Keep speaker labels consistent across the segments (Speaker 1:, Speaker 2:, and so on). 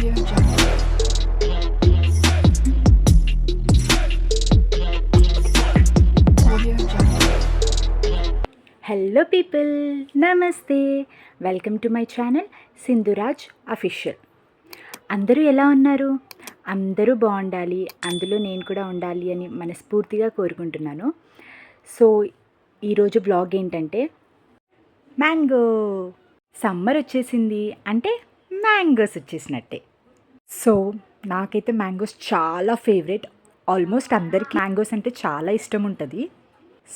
Speaker 1: Hello people నమస్తే welcome to my channel Sindhuraj official అందరూ ఎలా ఉన్నారు? అందరూ బాగుండాలి. అందులో నేను కూడా ఉండాలి అని మనస్ఫూర్తిగా కోరుకుంటున్నాను. సో ఈరోజు బ్లాగ్ ఏంటంటే మ్యాంగో. సమ్మర్ వచ్చేసింది. అంటే మ్యాంగోస్ వచ్చేసినట్టే. సో నాకైతే మ్యాంగోస్ చాలా ఫేవరెట్. ఆల్మోస్ట్ అందరికీ మ్యాంగోస్ అంటే చాలా ఇష్టం ఉంటుంది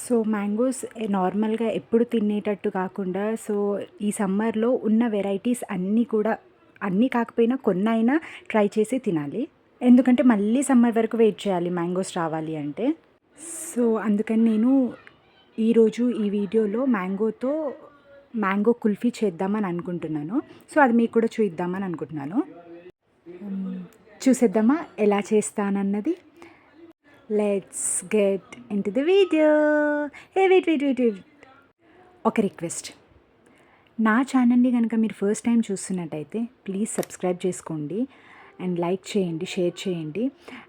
Speaker 1: సో మ్యాంగోస్ నార్మల్గా ఎప్పుడు తినేటట్టు కాకుండా సో ఈ సమ్మర్లో ఉన్న వెరైటీస్ అన్నీ కూడా అన్నీ కాకపోయినా కొన్ని అయినా ట్రై చేసి తినాలి. ఎందుకంటే మళ్ళీ సమ్మర్ వరకు వెయిట్ చేయాలి మ్యాంగోస్ రావాలి అంటే. సో అందుకని నేను ఈరోజు ఈ వీడియోలో మ్యాంగోతో మ్యాంగో కుల్ఫీ చేద్దామని అనుకుంటున్నాను. సో అది మీకు కూడా చూద్దామని అనుకుంటున్నాను. చూసేద్దామా? ఎలా చేస్తానన్నది? Let's get into the video A wait wait wait wait ఒక రిక్వెస్ట్. నా ఛానల్ని కనుక మీరు ఫస్ట్ టైం చూస్తున్నట్టయితే ప్లీజ్ సబ్స్క్రైబ్ చేసుకోండి అండ్ లైక్ చేయండి షేర్ చేయండి.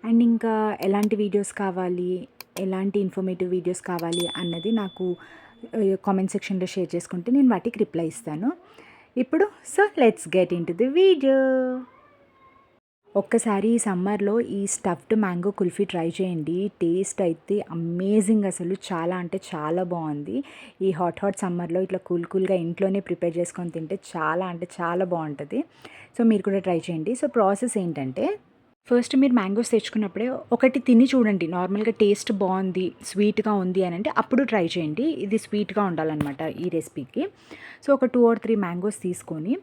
Speaker 1: అండ్ ఇంకా ఎలాంటి వీడియోస్ కావాలి ఎలాంటి ఇన్ఫర్మేటివ్ వీడియోస్ కావాలి అన్నది నాకు కామెంట్ సెక్షన్లో షేర్ చేసుకుంటే నేను వాటికి రిప్లై ఇస్తాను. ఇప్పుడు so let's get into the video ఒక్కసారి ఈ సమ్మర్లో ఈ స్టఫ్డ్ మ్యాంగో కుల్ఫీ ట్రై చేయండి. టేస్ట్ అయితే అమేజింగ్ అసలు. చాలా అంటే చాలా బాగుంది. ఈ హాట్ హాట్ సమ్మర్లో ఇట్లా కూల్ కూల్గా ఇంట్లోనే ప్రిపేర్ చేసుకొని తింటే చాలా అంటే చాలా బాగుంటుంది. సో మీరు కూడా ట్రై చేయండి. సో ప్రాసెస్ ఏంటంటే ఫస్ట్ మీరు మ్యాంగోస్ తెచ్చుకున్నప్పుడే ఒకటి తిని చూడండి. నార్మల్గా టేస్ట్ బాగుంది స్వీట్గా ఉంది అని అంటే అప్పుడు ట్రై చేయండి. ఇది స్వీట్గా ఉండాలన్నమాట ఈ రెసిపీకి. సో ఒక టూ ఆర్ త్రీ మ్యాంగోస్ తీసుకొని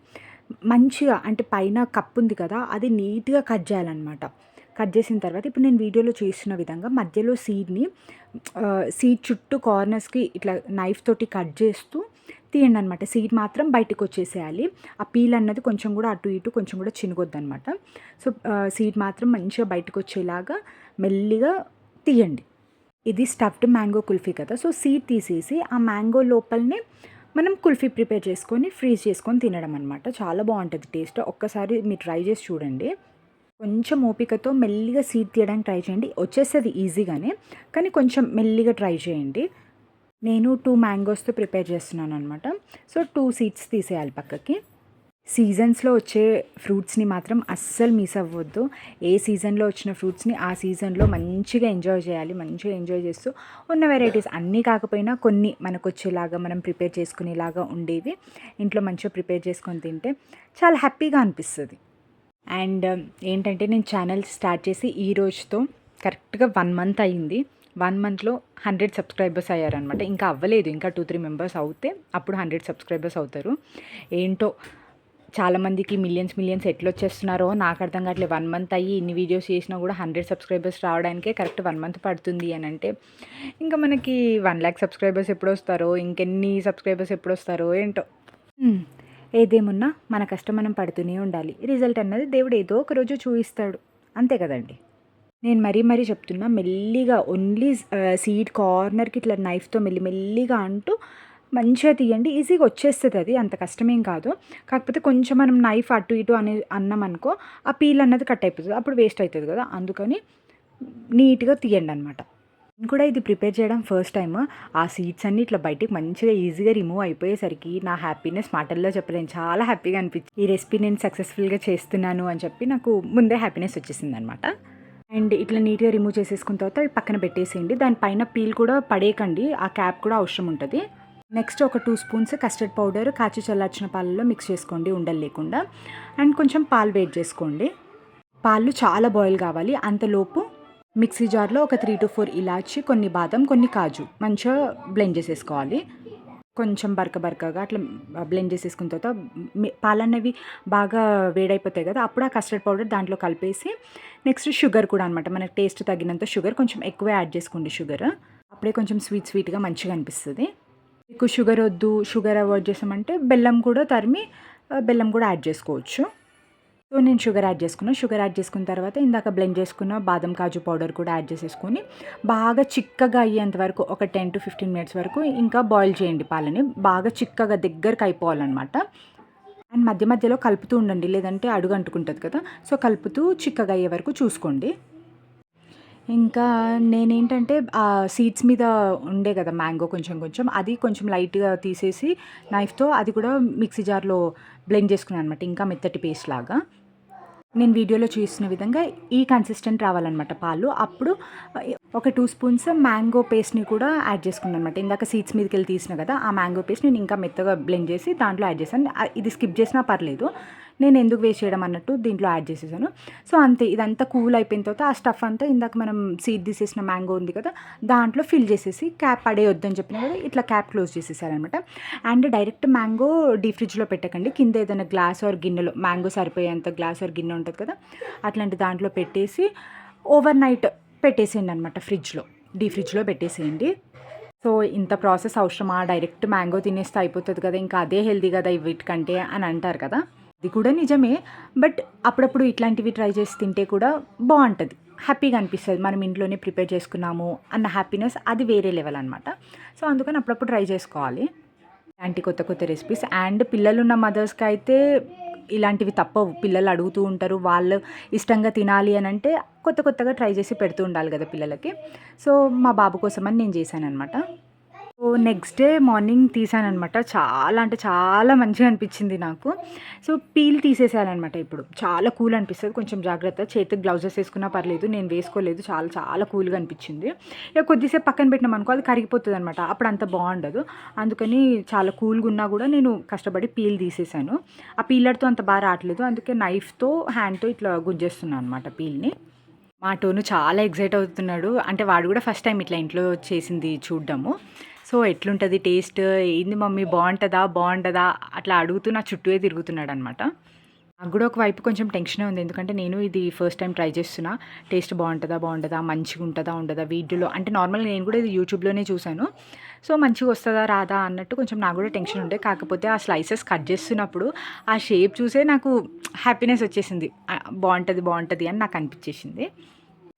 Speaker 1: మంచిగా అంటే పైన కప్ ఉంది కదా అది నీట్గా కట్ చేయాలన్నమాట. కట్ చేసిన తర్వాత ఇప్పుడు నేను వీడియోలో చూస్తున్న విధంగా మధ్యలో సీడ్ని సీడ్ చుట్టూ కార్నర్స్కి ఇట్లా నైఫ్ తోటి కట్ చేస్తూ తీయండి అనమాట సీడ్ మాత్రం బయటకు వచ్చేసేయాలి ఆ పీల్ అన్నది కొంచెం కూడా అటు ఇటు కొంచెం కూడా చినుగొద్దు అనమాట సో సీడ్ మాత్రం మంచిగా బయటకు వచ్చేలాగా మెల్లిగా తీయండి. ఇది స్టఫ్డ్ మ్యాంగో కుల్ఫీ కదా సో సీడ్ తీసేసి ఆ మ్యాంగో లోపలనే మనం కుల్ఫీ ప్రిపేర్ చేసుకొని ఫ్రీజ్ చేసుకొని తినడం అనమాట చాలా బాగుంటుంది టేస్ట్. ఒక్కసారి మీరు ట్రై చేసి చూడండి. కొంచెం ఓపికతో మెల్లిగా సీడ్ తీయడానికి ట్రై చేయండి. వచ్చేస్తుంది ఈజీగానే కానీ కొంచెం మెల్లిగా ట్రై చేయండి. నేను టూ మ్యాంగోస్తో ప్రిపేర్ చేస్తున్నాను అనమాట సో టూ సీడ్స్ తీసేయాలి పక్కకి. సీజన్స్లో వచ్చే ఫ్రూట్స్ని మాత్రం అస్సలు మిస్ అవ్వద్దు. ఏ సీజన్లో వచ్చిన ఫ్రూట్స్ని ఆ సీజన్లో మంచిగా ఎంజాయ్ చేయాలి మంచిగా ఎంజాయ్ చేస్తూ ఉన్న వెరైటీస్ అన్నీ కాకపోయినా కొన్ని మనకు వచ్చేలాగా మనం ప్రిపేర్ చేసుకునేలాగా ఉండేవి. ఇంట్లో మంచిగా ప్రిపేర్ చేసుకొని తింటే చాలా హ్యాపీగా అనిపిస్తుంది. అండ్ ఏంటంటే నేను ఛానల్ స్టార్ట్ చేసి ఈ రోజుతో కరెక్ట్గా వన్ మంత్ అయ్యింది వన్ మంత్లో హండ్రెడ్ సబ్స్క్రైబర్స్ అయ్యారనమాట ఇంకా అవ్వలేదు. ఇంకా టూ త్రీ మెంబర్స్ అవుతే అప్పుడు హండ్రెడ్ సబ్స్క్రైబర్స్ అవుతారు. ఏంటో చాలామందికి మిలియన్స్ మిలియన్స్ ఎట్లా వచ్చేస్తున్నారో నాకు అర్థం కావట్లేదు. వన్ మంత్ అయ్యి ఇన్ని వీడియోస్ చేసినా కూడా హండ్రెడ్ సబ్స్క్రైబర్స్ రావడానికే కరెక్ట్ వన్ మంత్ పడుతుంది అని అంటే ఇంకా మనకి వన్ ల్యాక్ సబ్స్క్రైబర్స్ ఎప్పుడు వస్తారో ఇంకెన్ని సబ్స్క్రైబర్స్ ఎప్పుడు వస్తారో ఏంటో ఏదేమున్నా మన కష్టం మనం పడుతూనే ఉండాలి. రిజల్ట్ అన్నది దేవుడు ఏదో ఒక రోజు చూపిస్తాడు అంతే కదండి. నేను మరీ మరీ చెప్తున్నా మెల్లిగా ఓన్లీ సీడ్ కార్నర్కి ఇట్లా నైఫ్తో మెల్లి మెల్లిగా అంటూ మంచిగా తీయండి. ఈజీగా వచ్చేస్తుంది అది. అంత కష్టమేం కాదు. కాకపోతే కొంచెం మనం నైఫ్ అటు ఇటు అని అన్నాం అనుకో ఆ పీల్ అన్నది కట్ అయిపోతుంది. అప్పుడు వేస్ట్ అవుతుంది కదా. అందుకని నీట్గా తీయండి అనమాట నేను కూడా ఇది ప్రిపేర్ చేయడం ఫస్ట్ టైం ఆ సీడ్స్ అన్ని ఇట్లా బయటికి మంచిగా ఈజీగా రిమూవ్ అయిపోయేసరికి నా హ్యాపీనెస్ మాటల్లో చెప్పలేను చాలా హ్యాపీగా అనిపించింది ఈ రెసిపీ నేను సక్సెస్ఫుల్గా చేస్తున్నాను అని చెప్పి నాకు ముందే హ్యాపీనెస్ వచ్చేసింది అనమాట అండ్ ఇట్లా నీట్గా రిమూవ్ చేసేసుకున్న తర్వాత పక్కన పెట్టేసేయండి. దానిపైన పీల్ కూడా పడేయకండి. ఆ క్యాప్ కూడా అవసరం ఉంటుంది. నెక్స్ట్ ఒక టూ స్పూన్స్ కస్టర్డ్ పౌడర్ కాచి చల్లార్చిన పాలలో మిక్స్ చేసుకోండి ఉండలు లేకుండా. అండ్ కొంచెం పాలు వేడి చేసుకోండి. పాలు చాలా బాయిల్ కావాలి. అంతలోపు మిక్సీ జార్లో ఒక త్రీ టు ఫోర్ ఇలాచి కొన్ని బాదం కొన్ని కాజు మంచిగా బ్లెండ్ చేసేసుకోవాలి. కొంచెం బరక బరకగా అట్లా బ్లెండ్ చేసేసుకున్న తర్వాత మి- పాలన్నవి బాగా వేడైపోతాయి కదా అప్పుడు ఆ కస్టర్డ్ పౌడర్ దాంట్లో కలిపేసి నెక్స్ట్ షుగర్ కూడా అనమాట మనకి టేస్ట్ తగినంత షుగర్ కొంచెం ఎక్కువ యాడ్ చేసుకోండి షుగర్. అప్పుడే కొంచెం స్వీట్ స్వీట్గా మంచిగా అనిపిస్తుంది. మీకు షుగర్ వద్దు షుగర్ అవాయిడ్ చేసామంటే బెల్లం కూడా తరిమి బెల్లం కూడా యాడ్ చేసుకోవచ్చు. సో నేను షుగర్ యాడ్ చేసుకున్నాను షుగర్ యాడ్ చేసుకున్న తర్వాత ఇందాక బ్లెండ్ చేసుకున్న బాదం కాజు పౌడర్ కూడా యాడ్ చేసేసుకొని బాగా చిక్కగా అయ్యేంత వరకు ఒక టెన్ టు ఫిఫ్టీన్ మినిట్స్ వరకు ఇంకా బాయిల్ చేయండి పాలని. బాగా చిక్కగా దగ్గరకు అయిపోవాలన్నమాట. అండ్ మధ్య మధ్యలో కలుపుతూ ఉండండి. లేదంటే అడుగు అంటుకుంటుంది కదా. సో కలుపుతూ చిక్కగా అయ్యే వరకు చూసుకోండి. ఇంకా నేనేంటంటే ఆ సీడ్స్ మీద ఉండే కదా మ్యాంగో కొంచెం కొంచెం అది కొంచెం లైట్గా తీసేసి నైఫ్తో అది కూడా మిక్సీ జార్లో బ్లెండ్ చేసుకున్నాను అనమాట ఇంకా మెత్తటి పేస్ట్ లాగా. నేను వీడియోలో చూసిన విధంగా ఈ కన్సిస్టెంట్ రావాలన్నమాట పాలు. అప్పుడు ఒక టూ స్పూన్స్ మ్యాంగో పేస్ట్ని కూడా యాడ్ చేసుకున్నాను అనమాట ఇందాక సీడ్స్ మీదకి వెళ్ళి తీసిన కదా ఆ మ్యాంగో పేస్ట్ నేను ఇంకా మెత్తగా బ్లెండ్ చేసి దాంట్లో యాడ్ చేశాను. ఇది స్కిప్ చేసినా పర్లేదు. నేను ఎందుకు వేస్ట్ చేయడం అన్నట్టు దీంట్లో యాడ్ చేసేసాను. సో అంతే ఇదంతా కూల్ అయిపోయిన తర్వాత ఆ స్టఫ్ అంతా ఇందాక మనం సీడ్ తీసేసిన మ్యాంగో ఉంది కదా దాంట్లో ఫిల్ చేసేసి క్యాప్ పడేయొద్దని చెప్పిన కదా ఇట్లా క్యాప్ క్లోజ్ చేసేసారనమాట. అండ్ డైరెక్ట్ మ్యాంగో డీ ఫ్రిడ్జ్లో పెట్టకండి కింద ఏదైనా గ్లాస్ ఆర్ గిన్నెలో మ్యాంగో సరిపోయేంత గ్లాస్ ఆర్ గిన్నె ఉంటుంది కదా అట్లాంటి దాంట్లో పెట్టేసి ఓవర్ నైట్ పెట్టేసేయండి అనమాట ఫ్రిడ్జ్లో డీ ఫ్రిడ్జ్లో పెట్టేసేయండి. సో ఇంత ప్రాసెస్ అవసరమా? డైరెక్ట్ మ్యాంగో తినేస్తే అయిపోతుంది కదా ఇంకా అదే హెల్దీ కదా వీటికంటే అని అంటారు కదా. ఇది కూడా నిజమే బట్ అప్పుడప్పుడు ఇట్లాంటివి ట్రై చేసి తింటే కూడా బాగుంటుంది. హ్యాపీగా అనిపిస్తుంది. మనం ఇంట్లోనే ప్రిపేర్ చేసుకున్నాము అన్న హ్యాపీనెస్ అది వేరే లెవెల్ అనమాట సో అందుకని అప్పుడప్పుడు ట్రై చేసుకోవాలి. ఇలాంటి కొత్త కొత్త రెసిపీస్ అండ్ పిల్లలున్న మదర్స్కి అయితే ఇలాంటివి తప్పవు. పిల్లలు అడుగుతూ ఉంటారు వాళ్ళు ఇష్టంగా తినాలి అని అంటే కొత్త కొత్తగా ట్రై చేసి పెడుతూ ఉండాలి కదా పిల్లలకి. సో మా బాబు కోసం అని నేను చేశాను అనమాట నెక్స్ట్ డే మార్నింగ్ తీసానమాట చాలా అంటే చాలా మంచిగా అనిపించింది నాకు. సో పీల్ తీసేసానమాట ఇప్పుడు. చాలా కూల్ అనిపిస్తుంది. కొంచెం జాగ్రత్త. చేతికి గ్లౌజెస్ వేసుకున్నా పర్లేదు. నేను వేసుకోలేదు. చాలా చాలా కూల్గా అనిపించింది. ఇక కొద్దిసేపు పక్కన పెట్టినాం అనుకో అది కరిగిపోతుంది అనమాట అప్పుడు అంత బాగుండదు. అందుకని చాలా కూల్గా ఉన్నా కూడా నేను కష్టపడి పీల్ తీసేసాను. ఆ పీలర్తో అంత బాగా రావట్లేదు. అందుకే నైఫ్తో హ్యాండ్తో ఇట్లా గుంజేస్తున్నాను అనమాట పీల్ని మా టోను చాలా ఎగ్జైట్ అవుతున్నాడు. అంటే వాడు కూడా ఫస్ట్ టైం ఇట్లా ఇంట్లో చేసింది చూడ్డము. సో ఎట్లుంటుంది టేస్ట్? ఏంది మమ్మీ బాగుంటుందా బాగుంటుందా అట్లా అడుగుతూ నా చుట్టూ తిరుగుతున్నాడు అనమాట నాకు కూడా ఒక వైపు కొంచెం టెన్షనే ఉంది. ఎందుకంటే నేను ఇది ఫస్ట్ టైం ట్రై చేస్తున్నా. టేస్ట్ బాగుంటుందా బాగుంటుందా మంచిగా ఉంటుందా ఉండదా వీడియోలో అంటే నార్మల్గా నేను కూడా ఇది యూట్యూబ్లోనే చూశాను. సో మంచిగా వస్తుందా రాదా అన్నట్టు కొంచెం నాకు కూడా టెన్షన్ ఉండే. కాకపోతే ఆ స్లైసెస్ కట్ చేస్తున్నప్పుడు ఆ షేప్ చూసే నాకు హ్యాపీనెస్ వచ్చేసింది. బాగుంటుంది బాగుంటుంది అని నాకు అనిపించేసింది.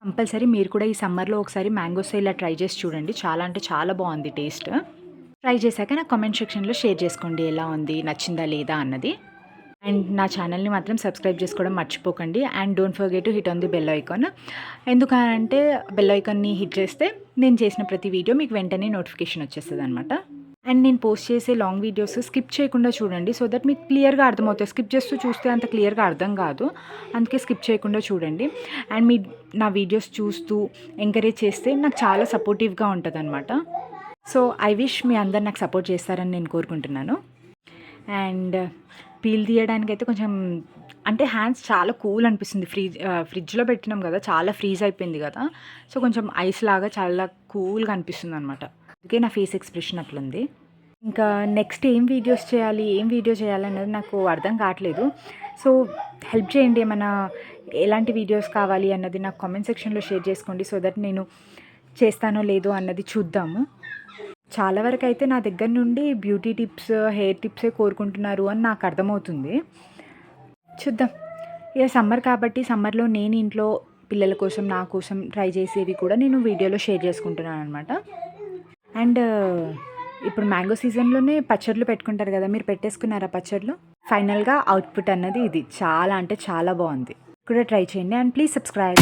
Speaker 1: కంపల్సరీ మీరు కూడా ఈ సమ్మర్లో ఒకసారి మ్యాంగోస్ ఇలా ట్రై చేసి చూడండి. చాలా అంటే చాలా బాగుంది టేస్ట్. ట్రై చేశాక నా కామెంట్ సెక్షన్లో షేర్ చేసుకోండి. ఎలా ఉంది? నచ్చిందా లేదా అన్నది. అండ్ నా ఛానల్ని మాత్రం సబ్స్క్రైబ్ చేసుకోవడం మర్చిపోకండి. And don't forget to hit on the bell icon. ఎందుకంటే బెల్ ఐకాన్ని హిట్ చేస్తే నేను చేసిన ప్రతి వీడియో మీకు వెంటనే నోటిఫికేషన్ వచ్చేస్తుంది అనమాట అండ్ నేను పోస్ట్ చేసే లాంగ్ వీడియోస్ స్కిప్ చేయకుండా చూడండి. సో దట్ మీకు క్లియర్గా అర్థమవుతుంది స్కిప్ చేస్తూ చూస్తే అంత క్లియర్గా అర్థం కాదు. అందుకే స్కిప్ చేయకుండా చూడండి. అండ్ మీ నా వీడియోస్ చూస్తూ ఎంకరేజ్ చేస్తే నాకు చాలా సపోర్టివ్గా ఉంటుంది అనమాట సో ఐ విష్ మీ అందరు నాకు సపోర్ట్ చేస్తారని నేను కోరుకుంటున్నాను. అండ్ పీల్ తీయడానికి అయితే కొంచెం అంటే హ్యాండ్స్ చాలా కూల్ అనిపిస్తుంది. ఫ్రీజ్ ఫ్రిడ్జ్లో పెట్టినాం కదా చాలా ఫ్రీజ్ అయిపోయింది కదా. సో కొంచెం ఐస్ లాగా చాలా కూల్గా అనిపిస్తుంది అనమాట అందుకే నా ఫేస్ ఎక్స్ప్రెషన్ అట్లుంది. ఇంకా నెక్స్ట్ ఏం వీడియోస్ చేయాలి ఏం వీడియో చేయాలి అనేది నాకు అర్థం కావట్లేదు. సో హెల్ప్ చేయండి ఏమైనా ఎలాంటి వీడియోస్ కావాలి అన్నది నాకు కామెంట్ సెక్షన్లో షేర్ చేసుకోండి సో దట్ నేను చేస్తానో లేదో అన్నది చూద్దాము. చాలా వరకు అయితే నా దగ్గర నుండి బ్యూటీ టిప్స్ హెయిర్ టిప్సే కోరుకుంటున్నారు అని నాకు అర్థమవుతుంది. చూద్దాం. ఇక సమ్మర్ కాబట్టి సమ్మర్లో నేను ఇంట్లో పిల్లల కోసం నా కోసం ట్రై చేసేవి కూడా నేను వీడియోలో షేర్ చేసుకుంటున్నాను అనమాట అండ్ ఇప్పుడు మ్యాంగో సీజన్లోనే పచ్చళ్ళు పెట్టుకుంటారు కదా మీరు పెట్టేసుకున్నారా పచ్చళ్ళు? ఫైనల్గా అవుట్పుట్ అన్నది ఇది. చాలా అంటే చాలా బాగుంది. కూడా ట్రై చేయండి అండ్ ప్లీజ్ సబ్స్క్రైబ్.